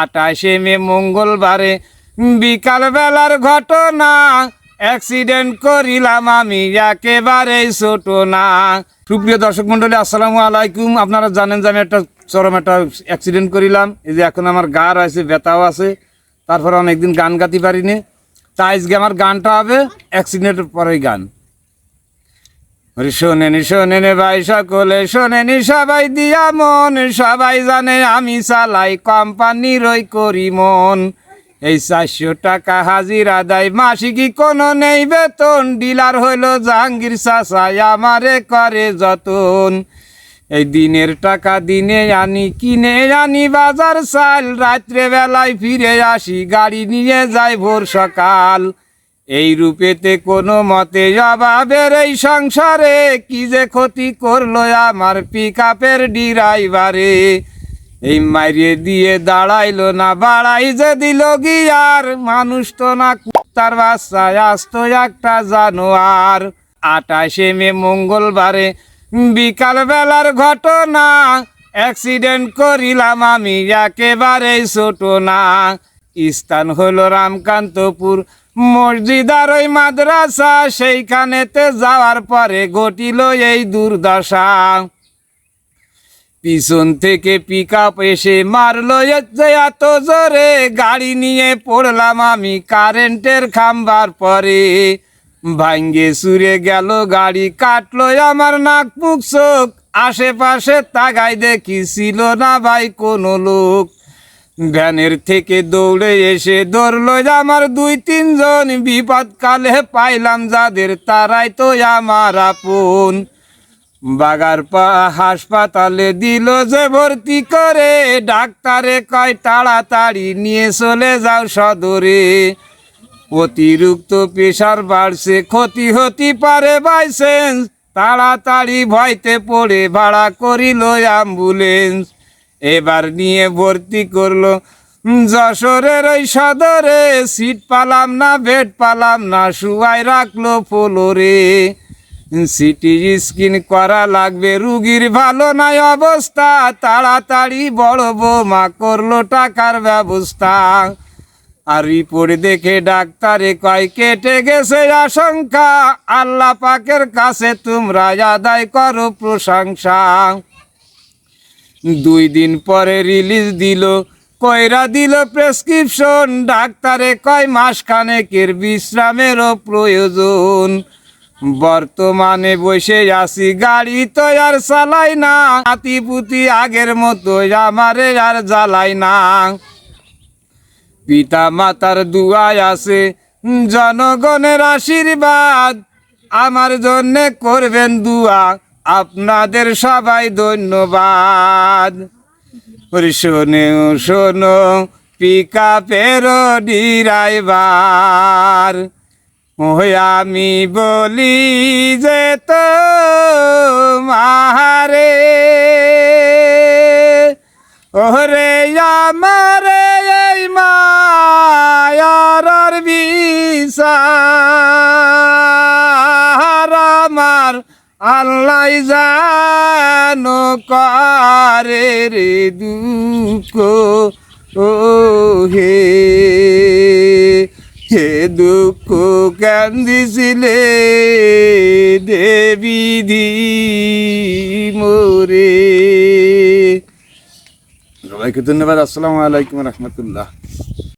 আটাশে মে মঙ্গলবারে বিকাল বেলার ঘটনা। অ্যাক্সিডেন্ট করিলাম আমি একেবারে ছোট না। সুপ্রিয় দর্শক মন্ডলী আসসালামু আলাইকুম। আপনারা জানেন যে আমি একটা চরম একটা অ্যাক্সিডেন্ট করিলাম। এই যে এখন আমার গা আছে ব্যথাও আছে। তারপরে অনেকদিন গান গাতে পারিনি। তাই আজকে আমার গানটা হবে অ্যাক্সিডেন্টের পরেই গান। শোনেনি শোনেনি ভাই সকলে, শোনেনি সবাই দিয়া মন, সবাই জানে আমি চালাই কোম্পানির ওই করি মন। এই চারশো টাকা হাজিরা দেয় মাসিকি কোনো নেই বেতন, ডিলার হইল জাহাঙ্গীর চাষাই আমারে করে যতন। এই দিনের টাকা দিনে আনি, কিনে আনি বাজার চাল, রাত্রে বেলায় ফিরে আসি, গাড়ি নিয়ে যাই ভোর সকাল। এই রূপেতে কোনো মতে অভাবের এই সংসারে, কি যে ক্ষতি করল আমার পিক আপের ডিরাইভারে? এই মাইরে দিয়ে দাঁড়াইলো না, বাড়াই যে দিল গিয়ার মানুষ তো না কুত্তার বাচ্চায় আসতো একটা জানোয়ার। আটাশে মে মঙ্গলবারে বিকাল বেলার ঘটনা, অ্যাক্সিডেন্ট করিলাম আমি একেবারে ছোট না। স্থান হলো রামকান্তপুর মসজিদ আর ওই মাদ্রাসা, সেইখানেতে যাওয়ার পরে ঘটিল এই দুর্দশা। পিছন থেকে পিক আপ এসে মারলো এত জোরে গাড়ি নিয়ে পড়লাম আমি কারেন্টের খাম্বার পরে। ভাঙ্গে সুরে গেল, গাড়ি কাটলো, আমার নাক মুখ চোখ আশেপাশে তাগাই দেখি ছিল না ভাই কোনো লোক। ভ্যানের থেকে দৌড়ে এসে ধরলো আমার দুই তিনজন। বিপদকালে পাইলাম যাদের, তারাই তো আমার আপন। বাগার পা হাসপাতালে দিল যে ভর্তি করে, ডাক্তারে কয়, তাড়াতাড়ি নিয়ে চলে যাও সদরে। অতিরিক্ত প্রেশার বাড়ছে, ক্ষতি হতে পারে বাইসেন্স। তাড়াতাড়ি ভয়তে পড়ে, ভাড়া করিল অ্যাম্বুলেন্স। এবার নিয়ে ভর্তি করল। যশোরের ওই সদরে সিট পালাম না, বেড পালাম না, শুয়াই রাখল ফ্লোরে সিটি স্কিন করা লাগবে, রুগীর ভালো নাই অবস্থা, তাড়াতাড়ি বড় বৌমা করল টাকার ব্যবস্থা। আর রিপোর্ট দেখে ডাক্তারে কয়, কেটে গেছে আশঙ্কা, আল্লাহ পাকের কাছে তোমরা আদায় করো প্রশংসা। দুই দিন পরে রিলিজ দিল, কয়রা দিল প্রেসক্রিপশন ডাক্তারে কয় মাসখানেকের বিশ্রামেরও প্রয়োজন। বর্তমানে বসে আছি, গাড়ি তো আর চালাই না হাতি পুতি আগের মতো আমারে আর জ্বালাই না। পিতা মাতার দুয়ায় আছে, জনগণের আশীর্বাদ, আমার জন্যে করবেন দুয়া। আপনাদের সবাই ধন্যবাদ। শোনে শোনো পিকা পেরো ডিরাইবার ওই আমি বলি যে তো মাহারে ওরে আমারে এই মায়ার বিচার আল্লাহ জানো করে রে দুঃখ, ও হে হে দুঃখ কান্দিছিলে দেবী দি মোরে সবাইকে ধন্যবাদ, আসসালামু আলাইকুম রহমতুল্লাহ।